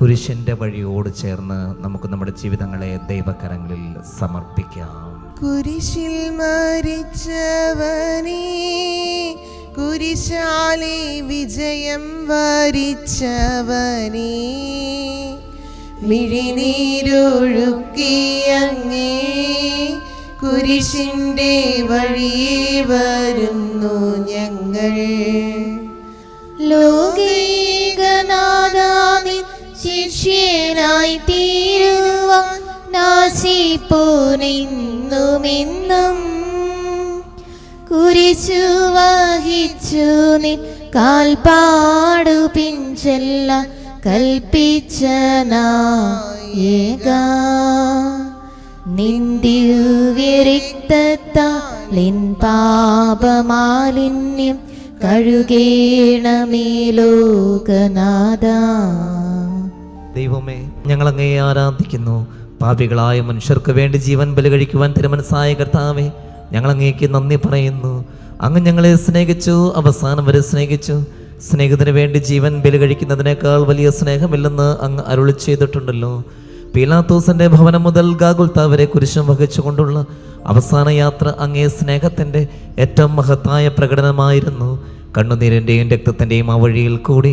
കുരിശിന്റെ വഴിയോട് ചേർന്ന് നമുക്ക് നമ്മുടെ ജീവിതങ്ങളെ ദൈവകരങ്ങളിൽ സമർപ്പിക്കാം. കുരിശിൽ മരിച്ചവനേ കുരിശാലെ വിജയം വരിച്ചവനേ. മിഴിനീരൊഴുക്കിയങ്ങേ കുരിശിന്റെ വഴിയെ വരുന്നു ഞങ്ങൾ. ലോകൈകനാഥാവിൻ ശിഷ്യനായി തീരുവാൻ നാശിപ്പോനെന്നുമെന്നും കുരിശു വഹിച്ചു നിൻ കാൽപാടു പിഞ്ചെല്ല കൽപ്പിച്ച നായക. നിന്ദിവ്യരിക്തത്താലിൻ പാപമാലിന്യം കഴുകേണമേ ലോകനാഥ. ദൈവമേ ഞങ്ങൾ അങ്ങേ ആരാധിക്കുന്നു. പാപികളായ മനുഷ്യർക്ക് വേണ്ടി ജീവൻ ബലി കഴിക്കുവാൻ തിരുമനസായ കർത്താവേ ഞങ്ങൾ അങ്ങേക്ക് നന്ദി പറയുന്നു. അങ്ങ് ഞങ്ങളെ സ്നേഹിച്ചു അവസാനം വരെ സ്നേഹിച്ചു. സ്നേഹത്തിന് വേണ്ടി ജീവൻ ബലി കഴിക്കുന്നതിനേക്കാൾ വലിയ സ്നേഹമില്ലെന്ന് അങ്ങ് അരുളി ചെയ്തിട്ടുണ്ടല്ലോ. പീലാത്തോസിന്റെ ഭവനം മുതൽ ഗാഗുൽത്താവരെ കുരിശം വഹിച്ചുകൊണ്ടുള്ള അവസാന യാത്ര അങ്ങേ സ്നേഹത്തിന്റെ ഏറ്റവും മഹത്തായ പ്രകടനമായിരുന്നു. കണ്ണുനീരിന്റെയും രക്തത്തിന്റെയും ആ വഴിയിൽ കൂടി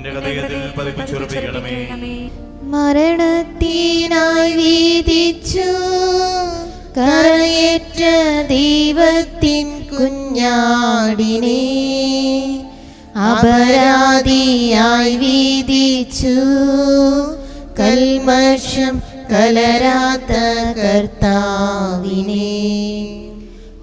എന്റെ ഹൃദയത്തിൽ പതിപ്പിച്ചുറപ്പിക്കണമേ. മരണത്തിനായി വീതിച്ചു. കറയേറ്റ ദൈവത്തിൻ കുഞ്ഞാടിനെ അപരാധിയായി വീതിച്ചു. കൽമഷം കലരാത്ത കർത്താവിനെ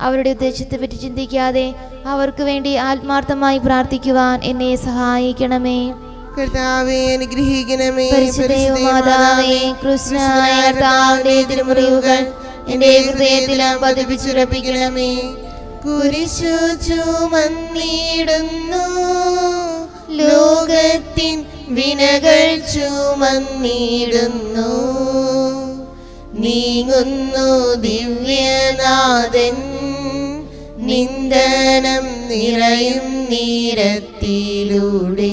അവരുടെ ഉദ്ദേശത്തെ പറ്റി ചിന്തിക്കാതെ അവർക്ക് വേണ്ടി ആത്മാർത്ഥമായി പ്രാർത്ഥിക്കുവാൻ എന്നെ സഹായിക്കണമേ. കർത്താവെ അനുഗ്രഹിക്കണമേ. പരിശുദ്ധമാതാവേ കൃഷ്ണനായ കർത്താവിന്റെ തിരുമുറിവുകൾ എന്റെ ഹൃദയത്തിലും പതിപ്പിച്ചുറപ്പിക്കണമേ. കുരിശു ചുമന്നിടുന്നു ലോകത്തിൻ വിനകൾ ചുമന്നിടുന്നു നീങ്ങുന്നു ദിവ്യനാഥൻ നിന്ദനം നിറയും നീരത്തിലൂടെ.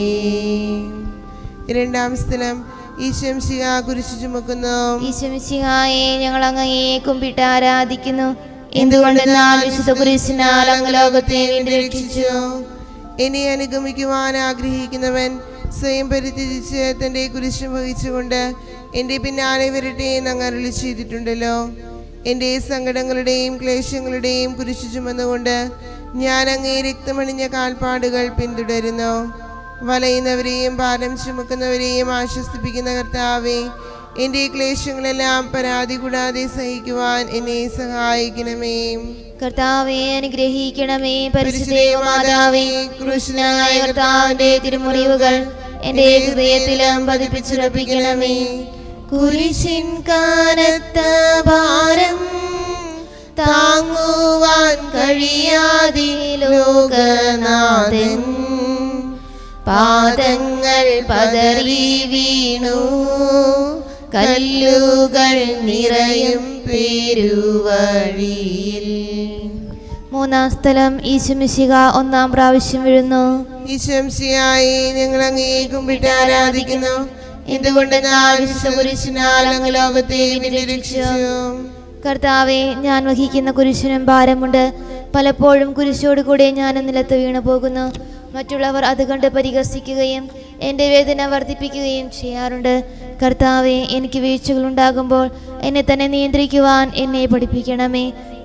രണ്ടാം സ്ഥലം ഈശംശിഹ കുരിശു ചുമക്കുന്നു. ഈശംശിഹായെ ഞങ്ങൾ അങ്ങയെ കുമ്പിട്ട് ആരാധിക്കുന്നു. എന്തുകൊണ്ടെന്നാൽ വിശുദ്ധ കുരിശിനാൽ അങ്ങ് ലോകത്തെ വീണ്ടും രക്ഷിച്ചു. എന്നെ അനുഗമിക്കുവാൻ ആഗ്രഹിക്കുന്നവൻ സ്വയം പരിത്യജിച്ച് തന്റെ കുരിശ് വഹിച്ചുകൊണ്ട് എന്റെ പിന്നാലെ വരട്ടെ എന്ന് അങ്ങ് അരളി ചെയ്തിട്ടുണ്ടല്ലോ. എന്റെ സങ്കടങ്ങളുടെയും ക്ലേശങ്ങളുടെയും കുരിശു ചുമന്നുകൊണ്ട് ഞാൻ അങ്ങേ രക്തമണിഞ്ഞ കാൽപ്പാടുകൾ പിന്തുടരുന്നു. വലയുന്നവരെയും ഭാരം ചുമക്കുന്നവരെയും ആശ്വസിപ്പിക്കുന്ന കർത്താവെ എന്റെ ക്ലേശങ്ങളെല്ലാം പരാതി കൂടാതെ സഹിക്കുവാൻ എന്നെ സഹായിക്കണമേ. കർത്താവെ അനുഗ്രഹിക്കണമേ. പരിശുദ്ധമാതാവേ കൃഷ്ണനായ തിരുമുറിവുകൾ എന്റെ ഹൃദയത്തിലും പതിപ്പിച്ചുറപ്പിക്കണമേ. കുരിശിൻ കാനത്ത ഭാരം താങ്ങുവാൻ കഴിയാതെ ലോകനാഥൻ. പാദങ്ങൾ പതറി വീണു കല്ലുകൾ നിറയും പെരുവഴിയിൽ. മൂന്നാം സ്ഥലം ഈശംശിക ഒന്നാം പ്രാവശ്യം വീഴുന്നു ഈശംശിയായി ഞങ്ങൾ അങ്ങേക്കും വിട്ട് ആരാധിക്കുന്നു. അങ്ങ് ലോകത്തെ കർത്താവെ ഞാൻ വഹിക്കുന്ന കുരിശിനും ഭാരമുണ്ട്. പലപ്പോഴും കുരിശോട് കൂടെ ഞാൻ നിലത്ത് വീണു പോകുന്നു മറ്റുള്ളവർ അത് കണ്ട് പരിഹസിക്കുകയും എന്റെ വേദന വർദ്ധിപ്പിക്കുകയും ചെയ്യാറുണ്ട്. കർത്താവെ എനിക്ക് വീഴ്ചകൾ ഉണ്ടാകുമ്പോൾ എന്നെ തന്നെ നിയന്ത്രിക്കുവാൻ എന്നെ പഠിപ്പിക്കണമേ.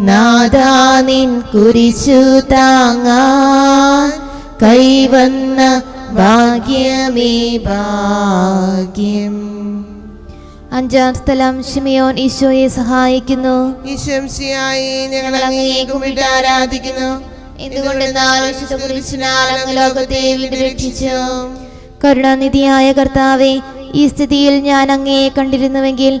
നാദാ നിൻ കുരിശു താങ്ങാൻ കൈവന്ന ഭാഗ്യമേ ഭാഗ്യം. അഞ്ചാം സ്ഥലം ഷിമിയോൻ ഈശോയെ സഹായിക്കുന്നു. ഞങ്ങൾ ആരാധിക്കുന്നു. കരുണാനിധിയായ കർത്താവെ ഈ സ്ഥിതിയിൽ ഞാൻ അങ്ങയെ കണ്ടിരുന്നുവെങ്കിൽ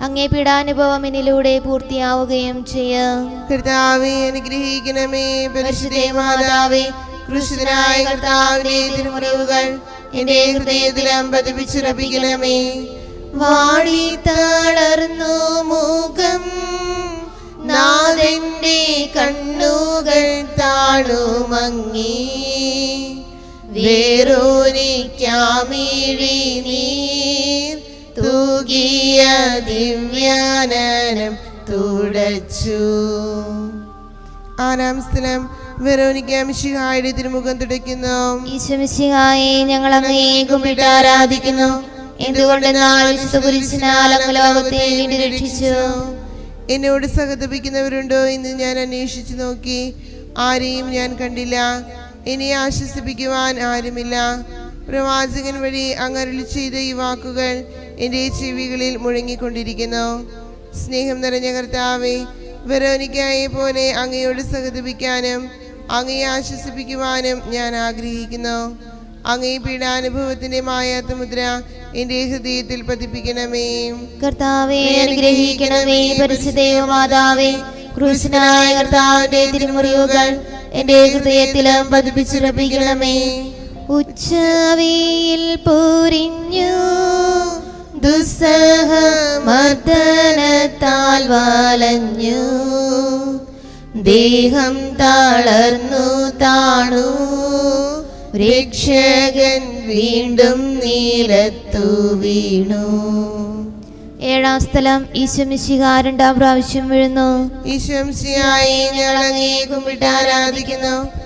അങ്ങേ പീഡാനുഭവം എന്നിലൂടെ പൂർത്തിയാവുകയും കർത്താവെ അനുഗ്രഹിക്കണമേ. കണ്ണുകൾ താണുമങ്ങി. വേറോനിക്കാമിഴി നീർ തൂകിയ ദിവ്യാനനം തുടച്ചു. ആറാം സ്ഥലം വെറോനിക്ക മിശിഹായുടെ തിരുമുഖം തുടയ്ക്കുന്നു. ഈശ്വമിശിഹായെ ഞങ്ങൾ അങ്ങയെ കുമ്പിട്ട് ആരാധിക്കുന്നു. എന്തുകൊണ്ടെന്നാൽ കുരിശിനാൽ അങ്ങ് ലോകത്തെ രക്ഷിച്ചു. എന്നോട് സഹതപിക്കുന്നവരുണ്ടോ എന്ന് ഞാൻ അന്വേഷിച്ചു നോക്കി. ആരെയും ഞാൻ കണ്ടില്ല. എന്നെ ആശ്വസിപ്പിക്കുവാൻ ആരുമില്ല. പ്രവാചകൻ വഴി അങ്ങരുളി ചെയ്ത ഈ വാക്കുകൾ എന്റെ ചെവികളിൽ മുഴങ്ങിക്കൊണ്ടിരിക്കുന്നു. സ്നേഹം നിറഞ്ഞ കർത്താവെ വെറോനിക്കായെ പോലെ അങ്ങയോട് സഹതപിക്കാനും അങ്ങയെ ആശ്വസിപ്പിക്കുവാനും ഞാൻ ആഗ്രഹിക്കുന്നു. അങ്ങേ പീഡാനുഭവത്തിന്റെ മായാത്ത മുദ്ര എന്റെ ഹൃദയത്തിൽ പതിപ്പിക്കണമേ. കർത്താവെ അനുഗ്രഹിക്കണമേ പരിശുദ്ധേവമാതാവേ ക്രൂശനായ കർത്താവിന്റെ തിരുമുറിവുകൾ എന്റെ ഹൃദയത്തിലും പതിപ്പിച്ചുറപ്പിക്കണമേ. ഉച്ചവിയിൽ പൊരിഞ്ഞു. ദുസ്സഹമർദ്ദനത്താൽ വലഞ്ഞു. ദേഹം താളർന്നു താണു. രക്ഷകൻ വീണ്ടും നീലത്തു വീണു. ഏഴാം സ്ഥലം ഈശ്വമിശിക രണ്ടാം പ്രാവശ്യം വീഴുന്നു. ഈശ്വംശിയായി ഞങ്ങൾ അങ്ങേ കുമ്പിട്ട് ആരാധിക്കുന്നു.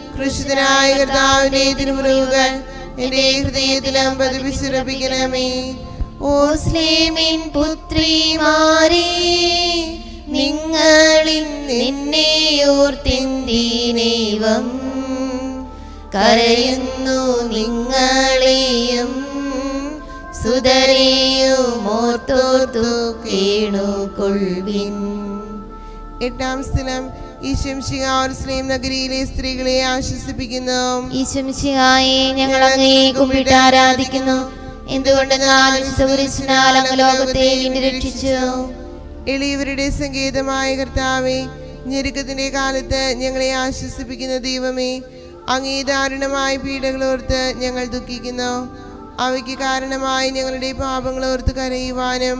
കൃഷിതനായ കർത്താവിനെ തിരുമുറുകൾ എന്റെ ഹൃദയത്തിലും ഓ സ്ലേമിൻ പുത്രിമാരെ നിങ്ങളിൽ നിന്നെ ഓർത്തിന്തിനേവം കരയുന്നു നിങ്ങളെയും സുതരെയും ഓർത്തോർത്തു കൊൾവിൻ എട്ടാം സ്ഥലം ഈശംശികാർസ്ലേം നഗരിയിലെ സ്ത്രീകളെ ആശ്വസിപ്പിക്കുന്നു. ഈശ്വമിശിഹായെ ഞങ്ങൾ അങ്ങയെ കുമ്പിട്ട് ആരാധിക്കുന്നു. എന്തുകൊണ്ട് നാലുരിശനാൽ അങ്ങ് ലോകത്തെ രക്ഷിച്ചു എളിയവരുടെ സംഗീതമായ കർത്താവെ ഞെരുക്കത്തിന്റെ കാലത്ത് ഞങ്ങളെ ആശ്വസിപ്പിക്കുന്ന ദൈവമേ അങ്ങേ ദാരുണമായ പീഡകളോർത്ത് ഞങ്ങൾ ദുഃഖിക്കുന്നു. അവയ്ക്ക് കാരണമായി ഞങ്ങളുടെ പാപങ്ങളോർത്ത് കരയുവാനും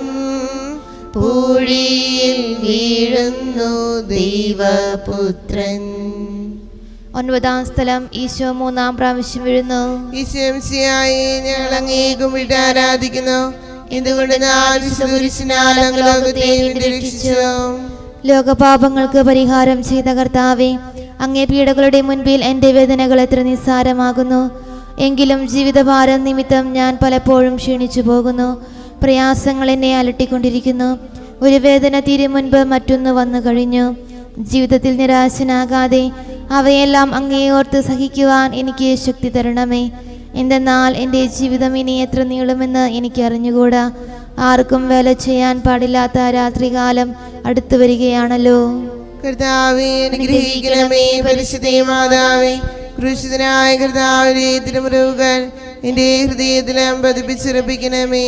പൂഴിയിൽ വീഴുന്നു ദൈവപുത്രൻ. ഒൻപതാം സ്ഥലം ഈശോ മൂന്നാം പ്രാവശ്യം വീഴുന്നു. ഈശംസിയായി ഞങ്ങൾ അങ്ങേക്കും വിട്ട് ആരാധിക്കുന്നു. എന്തുകൊണ്ട് രക്ഷിച്ചു? ലോകപാപങ്ങൾക്ക് പരിഹാരം ചെയ്ത കർത്താവെ അങ്ങേ പീഡകളുടെ മുൻപിൽ എന്റെ വേദനകൾ എത്ര നിസ്സാരമാകുന്നു. എങ്കിലും ജീവിതഭാരം നിമിത്തം ഞാൻ പലപ്പോഴും ക്ഷീണിച്ചു പോകുന്നു. പ്രയാസങ്ങൾ എന്നെ അലട്ടിക്കൊണ്ടിരിക്കുന്നു. ഒരു വേദന തീരെ മുൻപ് മറ്റൊന്ന് വന്നു കഴിഞ്ഞു. ജീവിതത്തിൽ നിരാശനാകാതെ അവയെല്ലാം അങ്ങേയോർത്ത് സഹിക്കുവാൻ എനിക്ക് ശക്തി തരണമേ. എന്തെന്നാൽ എന്റെ ജീവിതം ഇനി എത്ര നീളുമെന്ന് എനിക്ക് അറിഞ്ഞുകൂടാ. ആർക്കും വേല ചെയ്യാൻ പാടില്ലാത്ത രാത്രികാലം അടുത്തു വരികയാണല്ലോ. കർത്താവേ അനുഗ്രഹിക്കണമേ പരിശുദ്ധേ മാതാവേ. എന്റെ ഹൃദയത്തിലും പതിപ്പിച്ചുറപ്പിക്കണമേ.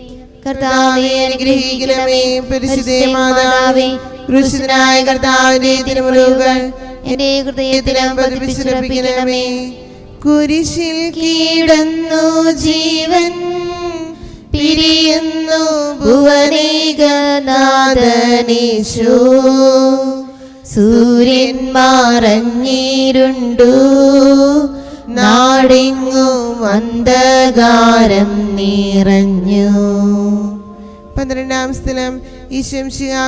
കർത്താവെ അനുഗ്രഹിക്കണമേ. കുരിശിൽ കീടന്നു ജീവൻ പിരിയുന്നു ഭുവനേകനാഥനീശു. നാടെങ്ങും അന്ധകാരം നിറഞ്ഞു. പന്ത്രണ്ടാം സ്ഥലം.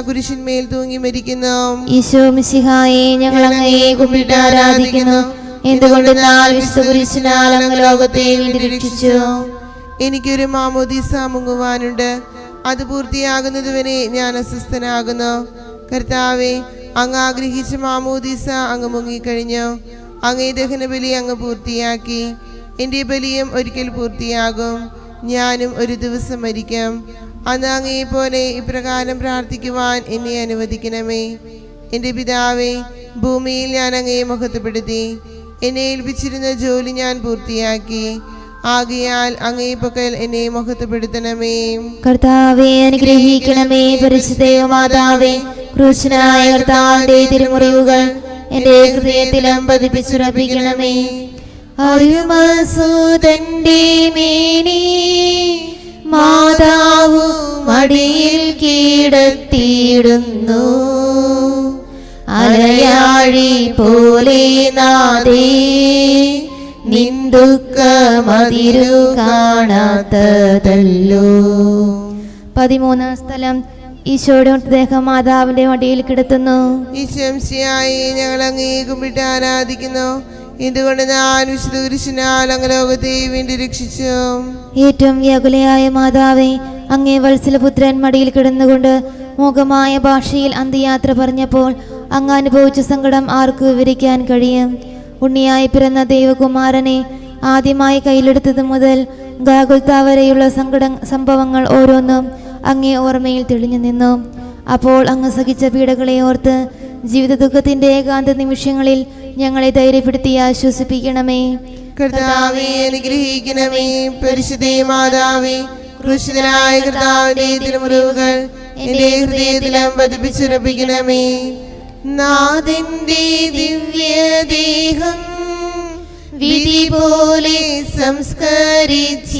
കുരിശിന്മേൽ തൂങ്ങി മരിക്കുന്നു. ഈശോ മിശിഹായെ ഞങ്ങൾ അങ്ങയെ കുമ്പിട്ട് ആരാധിക്കുന്നു. എന്തുകൊണ്ടെന്നാൽ വിശുദ്ധ കുരിശിനാൽ അങ്ങ് ലോകത്തെ വീണ്ടും രക്ഷിച്ചു? എനിക്കൊരു മാമോദീസ മുങ്ങുവാനുണ്ട്. അത് പൂർത്തിയാകുന്നതുവരെ ഞാൻ അസ്വസ്ഥനാകുന്നു. കർത്താവെ അങ്ങ് ആഗ്രഹിച്ച മാമോദീസ അങ്ങ് മുങ്ങിക്കഴിഞ്ഞു. അങ്ങേ ദഹനബലി അങ്ങ് പൂർത്തിയാക്കി. എന്റെ ബലിയും ഒരിക്കൽ പൂർത്തിയാകും. ഞാനും ഒരു ദിവസം മരിക്കും. അന്ന് അങ്ങയെ പോലെ ഇപ്രകാരം പ്രാർത്ഥിക്കുവാൻ എന്നെ അനുവദിക്കണമേ. എന്റെ പിതാവേ ഭൂമിയിൽ ഞാൻ അങ്ങയെ മഹത്വപ്പെടുത്തി എന്നെ ഏൽപ്പിച്ചിരുന്ന ജോലി ഞാൻ പൂർത്തിയാക്കി. ആകയാൽ അങ്ങേ പക്കൽ എന്നെ മഹത്വപ്പെടുത്തണമേ കർത്താവെ അനുഗ്രഹിക്കണമേ പരിശുദ്ധയോ മാതാവേ കൃഷ്ണനായ കർത്താവിന്റെ തിരുമുറിവുകൾ എന്റെ ഹൃദയത്തിലും പതിപ്പിച്ചുറപ്പിക്കണമേ. അരുമസൂതന്റെ മേനി മാതാവ് മടിയിൽ കീടത്തിയിടുന്നു. അലയാഴി പോലെ നാദേ നിന്ദുക്കമതിരു കാണാത്തതല്ലോ. പതിമൂന്നാം സ്ഥലം. ഈശോയുടെ മൃതദേഹം മാതാവിന്റെ മടിയിൽ കിടത്തുന്നു. ഈശംസിയായി ഞങ്ങൾ അങ്ങേ കുമ്പിട്ട് ആരാധിക്കുന്നു. ഇതുകൊണ്ട് ഞാൻ വിശുദ്ധ കുരിശിനാൽ അങ്ങ് ലോകത്തെ വീണ്ടും രക്ഷിച്ചു. ഏറ്റവും വ്യകുലയായ മാതാവേ അങ്ങേ വത്സലപുത്രൻ മടിയിൽ കിടന്നുകൊണ്ട് മൂകമായ ഭാഷയിൽ അന്ത്യയാത്ര പറഞ്ഞപ്പോൾ അങ്ങ് അനുഭവിച്ച സങ്കടം ആർക്ക് വിവരിക്കാൻ കഴിയും. ഉണ്ണിയായി പിറന്ന ദൈവകുമാരനെ ആദ്യമായി കയ്യിലെടുത്തത് മുതൽ ഗാകുൽത്ത വരെയുള്ള സങ്കട സംഭവങ്ങൾ ഓരോന്നും അങ്ങേ ഓർമ്മയിൽ തെളിഞ്ഞു നിന്നു. അപ്പോൾ അങ്ങ് സഹിച്ച പീഡകളെ ഓർത്ത് ജീവിത ദുഃഖത്തിന്റെ ഏകാന്ത നിമിഷങ്ങളിൽ ഞങ്ങളെ ധൈര്യപ്പെടുത്തി ആശ്വസിപ്പിക്കണമേ. അനുഗ്രഹിക്കണമേ. മാതാവേ ഹൃദയത്തിലും ദിവ്യദേഹം വിധി പോലെ സംസ്കരിച്ചിടുന്നിതാ.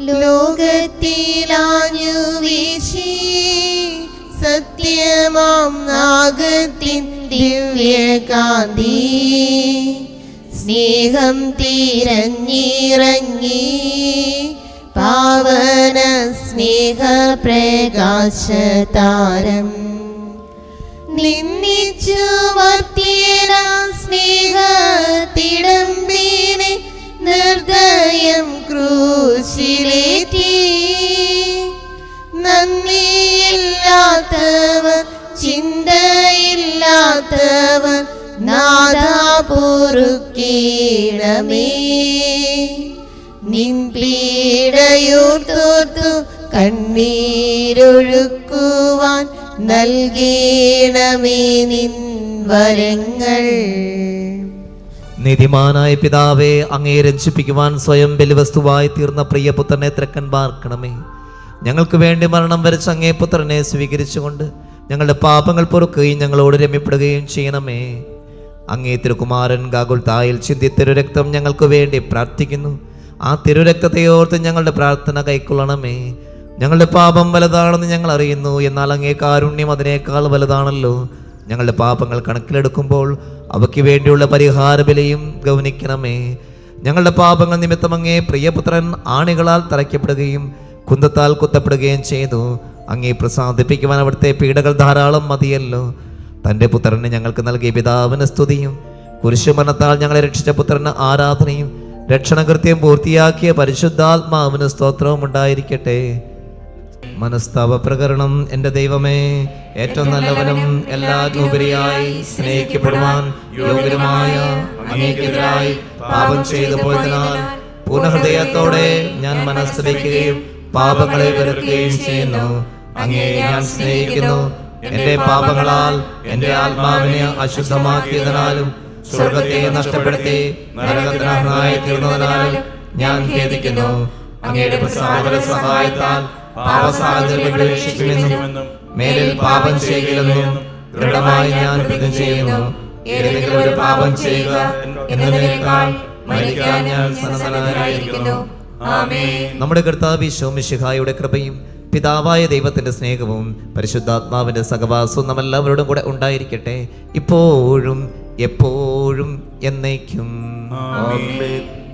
ലോകത്തിലാഞ്ഞു വീശി സത്യമാം നാഗത്തിൻ ദിവ്യകാന്തി. സ്നേഹം തിരഞ്ഞിറങ്ങി. പാവന സ്നേഹ പ്രകാശതാരം. നിന്നിച്ചു വർത്തിയ സ്നേഹ തിടമ്പീനെ നിർദ്ദയം ക്രൂശിലേറ്റി. നന്ദിയില്ലാത്തവർ ചിന്തയില്ലാത്തവർ നാദാപൂറുക്കീടമേ നിൻ പീഡയൂർത്തോർത്തു കണ്ണീരൊഴുക്കുവാൻ നൽകീണമേ നിൻ വരങ്ങൾ. നീതിമാനായ പിതാവേ അങ്ങേ രഞ്ജിപ്പിക്കുവാൻ സ്വയം ബലിവസ്തുവായി തീർന്ന പ്രിയപുത്രനെ തിരക്കൻ പാർക്കണമേ ഞങ്ങൾക്ക് വേണ്ടി മരണം വരച്ച അങ്ങേ പുത്രനെ സ്വീകരിച്ചുകൊണ്ട് ഞങ്ങളുടെ പാപങ്ങൾ പൊറുക്കുകയും ഞങ്ങളോട് രമ്യപ്പെടുകയും ചെയ്യണമേ. അങ്ങേ തിരുകുമാരൻ ഗാകുൽ തായിൽ ചിന്തി തിരുരക്തം ഞങ്ങൾക്ക് വേണ്ടി പ്രാർത്ഥിക്കുന്നു. ആ തിരുരക്തത്തെ ഓർത്ത് ഞങ്ങളുടെ പ്രാർത്ഥന കൈക്കൊള്ളണമേ. ഞങ്ങളുടെ പാപം വലുതാണെന്ന് ഞങ്ങൾ അറിയുന്നു. എന്നാൽ അങ്ങേ കാരുണ്യം അതിനേക്കാൾ വലുതാണല്ലോ. ഞങ്ങളുടെ പാപങ്ങൾ കണക്കിലെടുക്കുമ്പോൾ അവയ്ക്ക് വേണ്ടിയുള്ള പരിഹാര വിലയും ഗൗനിക്കണമേ. ഞങ്ങളുടെ പാപങ്ങൾ നിമിത്തം അങ്ങേ പ്രിയപുത്രൻ ആണികളാൽ തറയ്ക്കപ്പെടുകയും കുന്തത്താൽ കുത്തപ്പെടുകയും ചെയ്തു. അങ്ങേ പ്രസാദിപ്പിക്കുവാൻ അവിടുത്തെ പീഡകൾ ധാരാളം മതിയല്ലോ. തന്റെ പുത്രന് ഞങ്ങൾക്ക് നൽകിയ പിതാവിന് സ്തുതിയും കുരിശുമരണത്താൽ ഞങ്ങളെ രക്ഷിച്ച പുത്രന് ആരാധനയും രക്ഷണകൃത്യം പൂർത്തിയാക്കിയ പരിശുദ്ധാത്മാവിന് സ്തോത്രവും ഉണ്ടായിരിക്കട്ടെ. മനസ്താപ പ്രകരണം എന്റെ ദൈവമേ ഏറ്റവും നല്ലവനും എല്ലാ ഉപരിയായി സ്നേഹിക്കപ്പെടുവാൻ യോഗ്യമായ അങ്ങേക്കെതിരായി പാപം ചെയ്തു പോയതിനാൽ പൂർണഹൃദയത്തോടെ ഞാൻ മനസ്സരിക്കുകയും പാപങ്ങളെ വെറുക്കുകയും ചെയ്യുന്നു. അങ്ങേ ഞാൻ സ്നേഹിക്കുന്നു. എന്റെ പാപങ്ങളാൽ എന്റെ ആത്മാവിനെ അശുദ്ധമാക്കിയതിനാലും സ്വർഗത്തെ നഷ്ടപ്പെടുത്തി നരകത്തിനായി തീർന്നതിനാലും ഞാൻ ഖേദിക്കുന്നു. അങ്ങയുടെ പ്രസാദ സഹായത്താൽ പാപസാഹചര്യം ഉപേക്ഷിക്കുമെന്നും മേലിൽ പാപം ചെയ്യില്ലെന്നും ദൃഢമായി ഞാൻ പ്രതിജ്ഞ ചെയ്യുന്നു. ഏതെങ്കിലും ഒരു പാപം ചെയ്യുക എന്നതിനേക്കാൾ മരിക്കാൻ ഞാൻ സന്നദ്ധനായിരിക്കുന്നു. ആമേൻ. നമ്മുടെ കർത്താവ് ശോമിഷിഹായുടെ കൃപയും പിതാവായ ദൈവത്തിന്റെ സ്നേഹവും പരിശുദ്ധാത്മാവിന്റെ സഹവാസവും നമ്മെല്ലാവരോടും കൂടെ ഉണ്ടായിരിക്കട്ടെ. ഇപ്പോഴും എപ്പോഴും എന്നേക്കും. ആമേൻ.